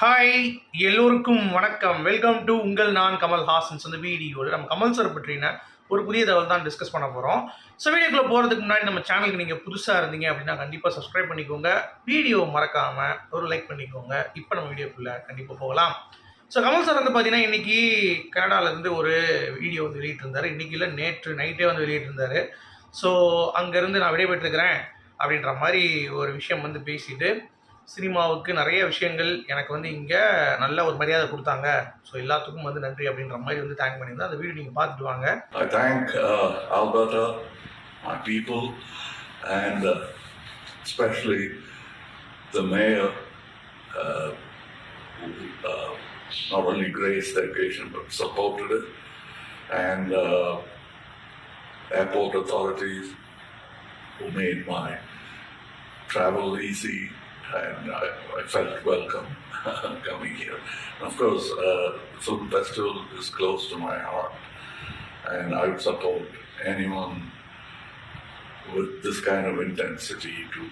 Hi எல்லோருக்கும் வணக்கம். Welcome to உங்கள் நான் கமல் ஹாசன்ஸ். அந்த வீடியோவில் நம்ம கமல் சார் பற்றின ஒரு புதிய தகவல் தான் டிஸ்கஸ் பண்ண போகிறோம் ஸோ வீடியோக்குள்ளே போகிறதுக்கு முன்னாடி நம்ம சேனலுக்கு நீங்கள் புதுசாக இருந்தீங்க அப்படின்னா கண்டிப்பாக சப்ஸ்கிரைப் பண்ணிக்கோங்க. வீடியோ மறக்காமல் ஒரு லைக் பண்ணிக்கோங்க. இப்போ நம்ம வீடியோக்குள்ளே கண்டிப்பாக போகலாம். ஸோ கமல் சார் வந்து பார்த்தீங்கன்னா இன்றைக்கி கனடாவிலேருந்து ஒரு வீடியோ வந்து வெளியிட்டிருந்தார். இன்றைக்கி இல்லை நேற்று நைட்டே வந்து வெளியிட்டிருந்தார். ஸோ அங்கேருந்து நான் விடைபெற்றுக்கிறேன் அப்படின்ற மாதிரி ஒரு விஷயம் வந்து பேசிட்டு சினிமாவுக்கு நிறைய விஷயங்கள் எனக்கு வந்து இங்கே நல்ல ஒரு மரியாதை கொடுத்தாங்க ஸோ எல்லாத்துக்கும் வந்து நன்றி அப்படின்ற மாதிரி வந்து தேங்க் பண்ணியிருந்தேன் அந்த வீடியோ நீங்கள் பார்த்துட்டு வாங்க I thank Alberta my people and specially the mayor not only graced the occasion but and it and uh, airport authorities who made my travel easy and I, I felt welcome coming here. Of course, uh, film festival is close to my heart and I would support anyone with this kind of intensity to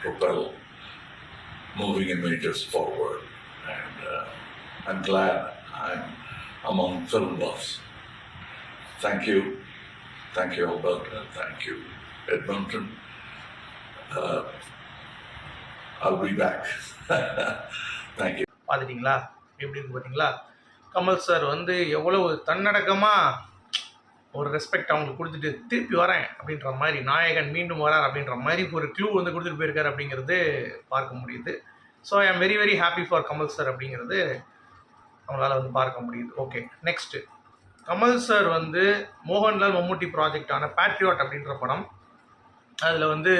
propel moving images forward. And uh, I'm glad I'm among film buffs. Thank you. Thank you, Alberta. Thank you, Edmonton. Uh, I'll be back. Thank you. பார்த்துட்டிங்களா? எப்படி இருக்கு பார்த்தீங்களா? Kamal sir வந்து எவ்வளவு தன்னடக்கமாக ஒரு respect அவங்களுக்கு கொடுத்துட்டு திருப்பி வரேன் அப்படின்ற மாதிரி நாயகன் மீண்டும் வரார் அப்படின்ற மாதிரி ஒரு க்ளூ வந்து கொடுத்துட்டு போயிருக்காரு அப்படிங்கிறது பார்க்க முடியுது. So I am very very happy for Kamal sir அப்படிங்கிறது அவங்களால வந்து பார்க்க முடியுது. ஓகே நெக்ஸ்ட்டு கமல் சார் வந்து மோகன்லால் மம்முட்டி ப்ராஜெக்டான பேட்ரியாட் அப்படின்ற படம். அதில் வந்து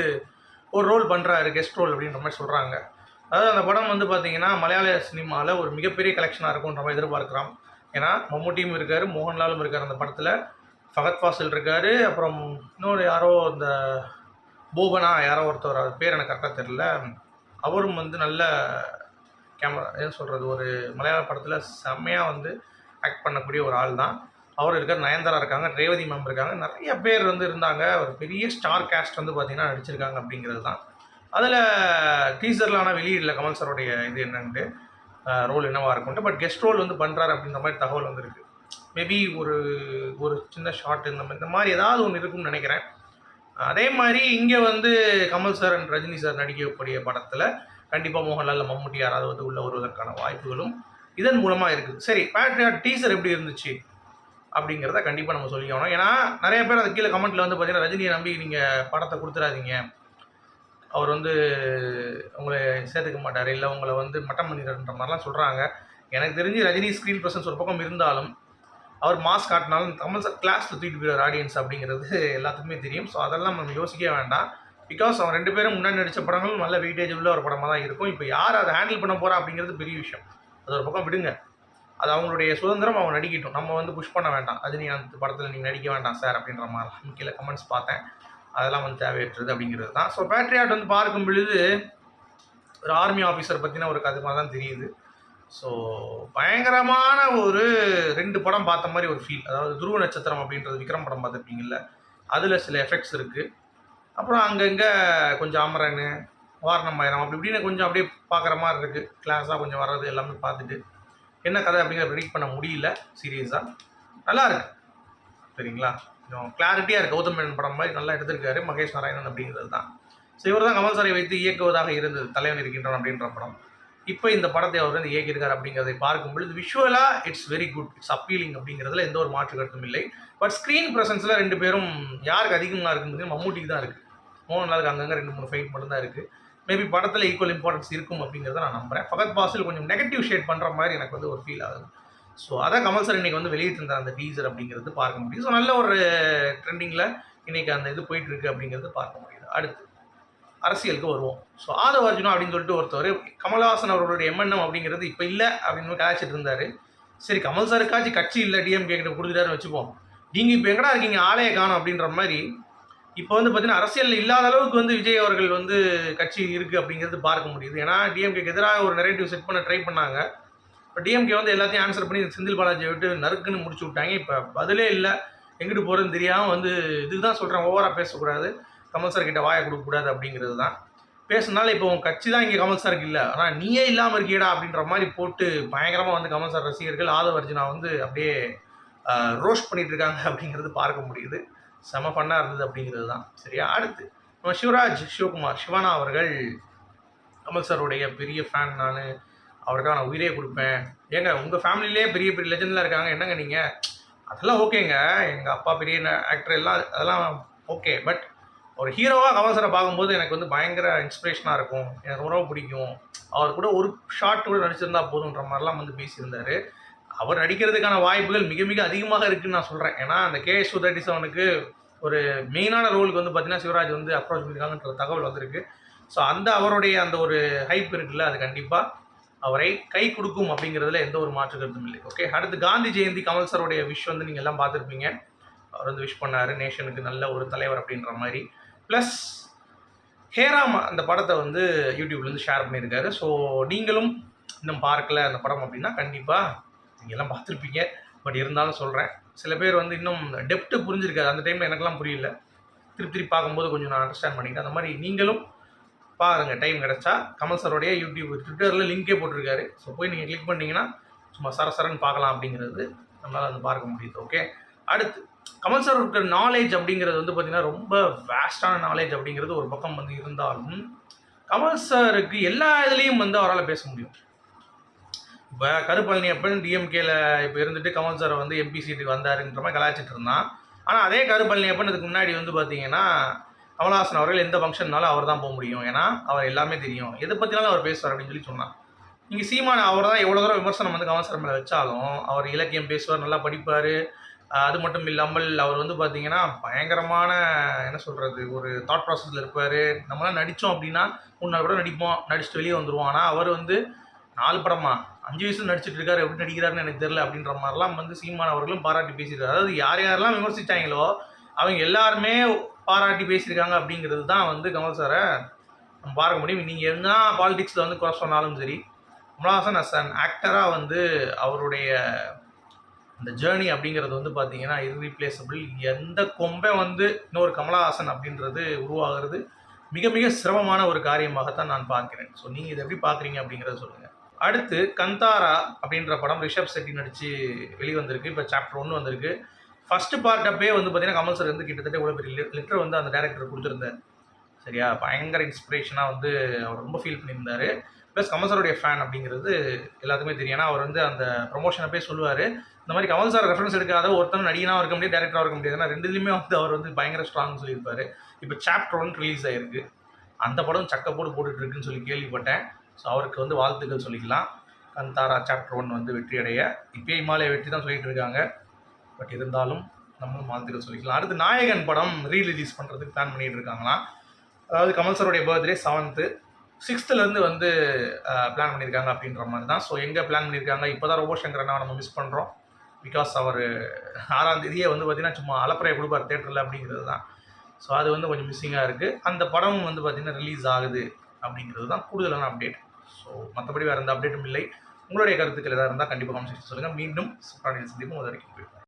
ஒரு ரோல் பண்ணுறாரு கெஸ்ட் ரோல் அப்படின்ற மாதிரி சொல்கிறாங்க அதாவது அந்த படம் வந்து பார்த்தீங்கன்னா மலையாள சினிமாவில் ஒரு மிகப்பெரிய கலெக்ஷனாக இருக்கும்ன்ற மாதிரி எதிர்பார்க்குறோம். ஏன்னா மம்முட்டியும் இருக்கார் மோகன்லாலும் இருக்கார் அந்த படத்தில். ஃபகத் ஃபாசில் இருக்கார் அப்புறம் இன்னொரு யாரோ இந்த பூபனா யாரோ ஒருத்தர் அவர் பேர் எனக்கு கரெக்டாக தெரில அவரும் வந்து நல்ல கேமரா என்ன சொல்கிறது ஒரு மலையாள படத்தில் செம்மையாக வந்து ஆக்ட் பண்ணக்கூடிய ஒரு ஆள் தான் அவர் இருக்கார் நயன்தாரா இருக்காங்க ரேவதி மேம் இருக்காங்க. நிறைய பேர் வந்து இருந்தாங்க. ஒரு பெரிய ஸ்டார் கேஸ்ட் வந்து பார்த்திங்கன்னா நடிச்சிருக்காங்க அப்படிங்கிறது தான். அதில் டீசரில் ஆனால் வெளியிடல கமல் சாரோடைய இது என்னன்ட்டு ரோல் என்னவாக இருக்கும்ட்டு பட் கெஸ்ட் ரோல் வந்து பண்ணுறாரு அப்படின்ற மாதிரி தகவல் வந்துருக்கு. மேபி ஒரு ஒரு சின்ன ஷார்ட் இந்த மாதிரி இந்த மாதிரி ஏதாவது ஒன்று இருக்கும்னு நினைக்கிறேன். அதே மாதிரி இங்கே வந்து Kamal sir and Rajini sir நடிக்கக்கூடிய படத்தில் கண்டிப்பாக மோகன்லால் மம்முட்டி யாராவது வந்து உள்ள வருவதற்கான வாய்ப்புகளும் இதன் மூலமாக இருக்குது. சரி பேட்ரியாட் டீசர் எப்படி இருந்துச்சு? அப்படிங்கிறத கண்டிப்பாக நம்ம சொல்லிக்கணும். ஏன்னா நிறைய பேர் அது கீழே கமெண்ட்டில் வந்து பார்த்தீங்கன்னா ரஜினியை நம்பி நீங்கள் படத்தை கொடுத்துடாதீங்க அவர் வந்து உங்களை சேர்த்துக்க மாட்டார். இல்லை உங்களை வந்து மட்டம் பண்ணிடுறன்ற மாதிரிலாம் சொல்கிறாங்க எனக்கு தெரிஞ்சு ரஜினி ஸ்க்ரீன் ப்ரெசன்ஸ் ஒரு பக்கம் இருந்தாலும் அவர் மாஸ்க் காட்டினாலும் தமிழ் சார் கிளாஸில் தூக்கிட்டு போயிடுவார் ஆடியன்ஸ் அப்படிங்கிறது எல்லாத்துக்குமே தெரியும். ஸோ அதெல்லாம் நம்ம யோசிக்கவே வேண்டாம். பிகாஸ் அவன் ரெண்டு பேரும் முன்னாடி நடித்த படங்களும் நல்ல வெயிட்டேஜ் உள்ள ஒரு படமாக தான் இருக்கும். இப்போ யார் அதை ஹேண்டில் பண்ண போகிறா அப்படிங்கிறது பெரிய விஷயம். அது ஒரு பக்கம் விடுங்க. அது அவங்களுடைய சுதந்திரம் அவங்க நடிக்கட்டும். நம்ம வந்து புஷ் பண்ண வேண்டாம். ரஜினி அந்த படத்தில் நீங்கள் நடிக்க வேண்டாம் சார் அப்படின்ற மாதிரி. கீழே கமெண்ட்ஸ் பார்த்தேன். அதெல்லாம் வந்து தேவையற்றது அப்படிங்கிறது தான். ஸோ பேட்ரியாட் வந்து பார்க்கும் பொழுது ஒரு ஆர்மி ஆஃபீஸர் பற்றின ஒரு கதை மாதிரி தான் தெரியுது. ஸோ பயங்கரமான ஒரு ரெண்டு படம் பார்த்த மாதிரி ஒரு ஃபீல் அதாவது துருவ நட்சத்திரம் அப்படின்றது விக்ரம் படம் பார்த்துருப்பீங்கல்ல அதில் சில எஃபெக்ட்ஸ் இருக்குது அப்புறம் அங்கங்கே கொஞ்சம் அமரன் வாரணமாயிரம் அப்படி இப்படின்னு கொஞ்சம் அப்படியே பார்க்குற மாதிரி இருக்குது கிளாஸாக கொஞ்சம் வர்றது எல்லாமே பார்த்துட்டு என்ன கதை அப்படிங்கிறத ப்ரெடிக்ட் பண்ண முடியல சீரியஸாக நல்லா இருக்கு. சரிங்களா? கொஞ்சம் கிளாரிட்டியாக இருக்குது கௌதம் மேனன் படம் மாதிரி நல்லா எடுத்திருக்காரு மகேஷ் நாராயணன் அப்படிங்கிறது தான். ஸோ இவர் தான் கமல் சாரை வைத்து இயக்குவதாக இருந்தது தலைவன் இருக்கின்றான் அப்படின்ற படம். இப்போ இந்த படத்தை அவர் வந்து இயக்கியிருக்கார் அப்படிங்கிறதை பார்க்கும் பொழுது விஷுவலாக it's very good it's appealing அப்படிங்கிறதுல எந்த ஒரு மாற்று கருத்தும் இல்லை. பட் ஸ்க்ரீன் ப்ரெசன்ஸில் ரெண்டு பேரும் யாருக்கு அதிகமாக இருக்குன்னு மம்மூட்டிக்கு தான் இருக்குது மோகன்லாலுக்கு அங்கங்கே ரெண்டு மூணு ஃபைட் மட்டும்தான் இருக்குது மேபி படத்தில் ஈக்குவல் இம்பார்ட்டன்ஸ் இருக்கும் அப்படிங்கிறத நான் நம்புறேன். ஃபகத் பாசில் கொஞ்சம் நெகட்டிவ் ஷேட் பண்ணுற மாதிரி எனக்கு வந்து ஒரு ஃபீல் ஆகுது. ஸோ அதான் கமல் சார் இன்றைக்கி வந்து வெளியிட்டிருந்தார் அந்த டீசர் அப்படிங்கிறது பார்க்க முடியும் ஸோ நல்ல ஒரு ட்ரெண்டிங்கில் இன்றைக்கி அந்த இது போயிட்டுருக்கு அப்படிங்கிறது பார்க்க முடியுது. அடுத்து அரசியலுக்கு வருவோம். ஸோ ஆதவ அர்ஜுனா அப்படின்னு சொல்லிட்டு ஒருத்தர் கமல்ஹாசன் அவர்களுடைய எம்என்எம் அப்படிங்கிறது இப்போ இல்லை அப்படின்னு கலாச்சிட்டு இருந்தார். சரி கமல் சாருக்காச்சும் கட்சி இல்லை டிஎம்கே கிட்ட கொடுத்துட்டாருன்னு வச்சுப்போம். நீங்கள் இப்போ எங்கடா இருக்கீங்க? ஆளைய காணும் அப்படின்ற மாதிரி இப்போ வந்து பார்த்தீங்கன்னா அரசியல் இல்லாத அளவுக்கு வந்து விஜய் அவர்கள் வந்து கட்சி இருக்குது அப்படிங்கிறது பார்க்க முடியுது. ஏன்னா டிஎம்கேக்கு எதிராக ஒரு நெரேட்டிவ் செட் பண்ண ட்ரை பண்ணாங்க. இப்போ டிஎம்கே வந்து எல்லாத்தையும் ஆன்சர் பண்ணி செந்தில் பாலாஜியை விட்டு நறுக்குன்னு முடிச்சு விட்டாங்க. இப்போ பதிலே இல்லை. எங்கிட்டு போகிறதுன்னு தெரியாமல் வந்து இதுதான் சொல்கிறேன் ஓவராக பேசக்கூடாது. கமல் சார் கிட்ட வாயை கொடுக்கக்கூடாது அப்படிங்கிறது தான். பேசுனால இப்போ உன் கட்சி தான் இங்கே கமல் சாருக்கு இல்லை. ஆனால் நீயே இல்லாமல் இருக்கீடா அப்படின்ற மாதிரி போட்டு பயங்கரமாக வந்து கமல் சார் ரசிகர்கள் ஆதவர்ஜினா வந்து அப்படியே ரோஸ்ட் பண்ணிகிட்டு இருக்காங்க அப்படிங்கிறது பார்க்க முடியுது. செம ஃபன்னாக இருந்தது அப்படிங்கிறது தான். சரியா அடுத்து. நம்ம சிவராஜ் சிவகுமார் சிவனா அவர்கள் கமல் சாருடைய பெரிய ஃபேன் நான். அவருக்காக நான் உயிரே கொடுப்பேன். ஏங்க உங்கள் ஃபேமிலியிலே பெரிய பெரிய லெஜெண்ட்லாம் இருக்காங்க. என்னங்க நீங்கள் அதெல்லாம் ஓகேங்க. எங்கள் அப்பா பெரிய ஆக்டர் எல்லாம் அதெல்லாம் ஓகே. பட் ஒரு ஹீரோவாக கமல் பார்க்கும்போது எனக்கு வந்து பயங்கர இன்ஸ்பிரேஷனாக இருக்கும். எனக்கு ரொம்ப பிடிக்கும். அவர் கூட ஒரு ஷார்ட் கூட நடிச்சிருந்தா போதுன்ற மாதிரிலாம் வந்து பேசியிருந்தார். அவர் நடிக்கிறதுக்கான வாய்ப்புகள் மிக மிக அதிகமாக இருக்குன்னு நான் சொல்கிறேன் ஏன்னா அந்த கே எஸ் தேர்ட்டி செவனுக்கு ஒரு மெயினான ரோலுக்கு வந்து பார்த்தீங்கன்னா சிவராஜ் வந்து அப்ரோச் பண்ணியிருக்காங்கன்ற தகவல் வந்திருக்கு. ஸோ அந்த அவருடைய அந்த ஒரு ஹைப் இருக்குல்ல அது கண்டிப்பாக அவரை கை கொடுக்கும் அப்படிங்கிறதுல எந்த ஒரு மாற்று கருத்தும் இல்லை. ஓகே அடுத்து காந்தி ஜெயந்தி கமல் சாரோடைய விஷ் வந்து நீங்கள் எல்லாம் பார்த்துருப்பீங்க. அவர் வந்து விஷ் பண்ணார். நேஷனுக்கு நல்ல ஒரு தலைவர் அப்படின்ற மாதிரி. ப்ளஸ் ஹேராம் அந்த படத்தை வந்து யூடியூப்லேருந்து ஷேர் பண்ணியிருக்காரு. ஸோ நீங்களும் இன்னும் பார்க்கல அந்த படம் அப்படின்னா கண்டிப்பாக நீங்கள் எல்லாம் பார்த்துருப்பீங்க. பட் இருந்தாலும் சொல்கிறேன் சில பேர் வந்து இன்னும் டெப்த்து புரிஞ்சிருக்காது. அந்த டைமில் எனக்கெல்லாம் புரியல. திருப்பி திருப்பி பார்க்கும்போது கொஞ்சம் நான் அண்டர்ஸ்டாண்ட் பண்ணிக்கிட்டேன். அந்த மாதிரி நீங்களும் பாருங்கள் டைம் கிடச்சா கமல் சாரோடைய யூடியூப் ட்விட்டரில் லிங்கே போட்டிருக்காரு. ஸோ போய் நீங்கள் கிளிக் பண்ணிங்கன்னா சும்மா சரசரன்னு பார்க்கலாம் அப்படிங்கிறது நம்மளால் வந்து பார்க்க முடியுது. ஓகே அடுத்து கமல் சார் இருக்கிற நாலேஜ் அப்படிங்கிறது வந்து பார்த்திங்கன்னா ரொம்ப வேஸ்டான நாலேஜ் அப்படிங்கிறது ஒரு பக்கம் வந்து இருந்தாலும் கமல் சாருக்கு எல்லா இதுலேயும் வந்து அவரால் பேச முடியும். கருப்பழனியப்பன் டிஎம்கேல இப்போ இருந்துட்டு கமல் சார் வந்து எம்பி சீட்டுக்கு வந்தாருன்ற மாதிரி கலாய்ச்சிட்டு இருந்தான். ஆனால் அதே கருப்பழனியப்பன் இதுக்கு முன்னாடி வந்து பார்த்தீங்கன்னா கமல்ஹாசன் அவர்கள் எந்த ஃபங்க்ஷன்னாலும் அவர் தான் போக முடியும். ஏன்னா அவர் எல்லாமே தெரியும். எதை பற்றினாலும் அவர் பேசுவார் அப்படின்னு சொல்லி சொன்னான். இங்கே சீமான அவர் தான் எவ்வளோ தூரம் விமர்சனம் வந்து கமல் சார் மேலே வச்சாலும் அவர் இலக்கியம் பேசுவார் நல்லா படிப்பார். அது மட்டும் இல்லாமல் அவர் வந்து பார்த்தீங்கன்னா பயங்கரமான என்ன சொல்கிறது ஒரு தாட் ப்ராசஸில் இருப்பார். நம்மளாம் நடித்தோம் அப்படின்னா மூணு நாள் கூட நடிப்போம். நடிச்சுட்டு வெளியே வந்துடுவோம் ஆனால் அவர் வந்து நாலு படமா? அஞ்சு வயசுல நடிச்சிட்டு இருக்காரு எப்படி நடிக்கிறாருன்னு எனக்கு தெரியல அப்படின்ற மாதிரிலாம் வந்து சீமான் அவர்களும் பாராட்டி பேசியிருக்காரு. அதாவது யார் யாரெல்லாம் விமர்சித்தாங்களோ அவங்க எல்லாருமே பாராட்டி பேசியிருக்காங்க அப்படிங்கிறது தான் வந்து கமல் சாரை நம்ம பார்க்க முடியும். நீங்கள் என்ன பாலிடிக்ஸில் வந்து குறை சொன்னாலும் சரி கமல்ஹாசன் அஸ் அன் ஆக்டராக வந்து அவருடைய இந்த ஜேர்னி அப்படிங்கிறது வந்து பார்த்தீங்கன்னா இர்ரீப்ளேசபிள் எந்த கொம்பை வந்து இன்னொரு கமலஹாசன் அப்படின்றது உருவாகிறது மிக மிக சிரமமான ஒரு காரியமாகத்தான் நான் பார்க்கிறேன். ஸோ நீங்கள் இதை எப்படி பார்க்குறீங்க அப்படிங்கிறத சொல்லுங்கள் அடுத்து கந்தாரா அப்படின்ற படம் ரிஷப் செட்டி நடித்து வெளிவந்திருக்கு. இப்போ சாப்டர் ஒன்று வந்திருக்கு. ஃபஸ்ட்டு பார்ட் அப்பே வந்து பார்த்தீங்கன்னா கமல் சார் வந்து கிட்டத்தட்ட இவ்வளோ பெரிய லிட்டர் வந்து அந்த டேரக்டர் கொடுத்துருந்தார். சரியா? பயங்கர இன்ஸ்பிரேஷனாக வந்து அவர் ரொம்ப ஃபீல் பண்ணியிருந்தார். ப்ளஸ் கமல் சாருடைய ஃபேன் அப்படிங்கிறது எல்லாத்துக்குமே தெரியும். ஏன்னா அவர் வந்து அந்த ப்ரொமோஷனை போய் சொல்லுவார் இந்த மாதிரி கமல் சார் ரெஃபரன்ஸ் எடுக்காத ஒருத்தனும் நடிகனாக இருக்க முடியாது டேரக்டராக இருக்க முடியாது. ஏன்னா ரெண்டுலேயுமே வந்து அவர் வந்து பயங்கர ஸ்ட்ராங் சொல்லியிருப்பார். இப்போ சாப்டர் ஒன் ரிலீஸ் ஆகிருக்கு அந்த படம் சக்கப்போடு போட்டுட்ருக்குன்னு சொல்லி கேள்விப்பட்டேன். ஸோ அவருக்கு வந்து வாழ்த்துக்கள் சொல்லிக்கலாம். கந்தாரா சாப்டர் ஒன் வந்து வெற்றியடைய. இப்பயே இமாலய வெற்றி தான் சொல்லிட்டு இருக்காங்க. பட் இருந்தாலும் நம்மளும் வாழ்த்துக்கள் சொல்லிக்கலாம். அடுத்து நாயகன் படம் ரீ ரிலீஸ் பண்ணுறதுக்கு பிளான் பண்ணிட்டு இருக்காங்களாம். அதாவது கமல் சருடைய பர்த்டே செவன்த்து சிக்ஸ்த்துலேருந்து வந்து பிளான் பண்ணியிருக்காங்க அப்படின்ற மாதிரி தான். ஸோ எங்கே பிளான் பண்ணியிருக்காங்க இப்போ தான் ரோபோ சங்கரனா நம்ம மிஸ் பண்ணுறோம் பிகாஸ் அவர் ஆறாம் தேதியே வந்து பார்த்திங்கன்னா சும்மா அலப்பறையை கொடுப்பார் தேட்டரில் அப்படிங்கிறது தான். ஸோ அது வந்து கொஞ்சம் மிஸ்ஸிங்காக இருக்குது அந்த படம் வந்து பார்த்திங்கன்னா ரிலீஸ் ஆகுது அப்படிங்கிறது தான் கூடுதலான அப்டேட் ஸோ மற்றபடி வேறு எந்த அப்டேட்டும் இல்லை. உங்களுடைய கருத்துக்கள் எதாவது இருந்தால் கண்டிப்பாக கமெண்ட் சொல்லுங்கள் மீண்டும் சந்திப்போம். அது வரைக்கும் போய்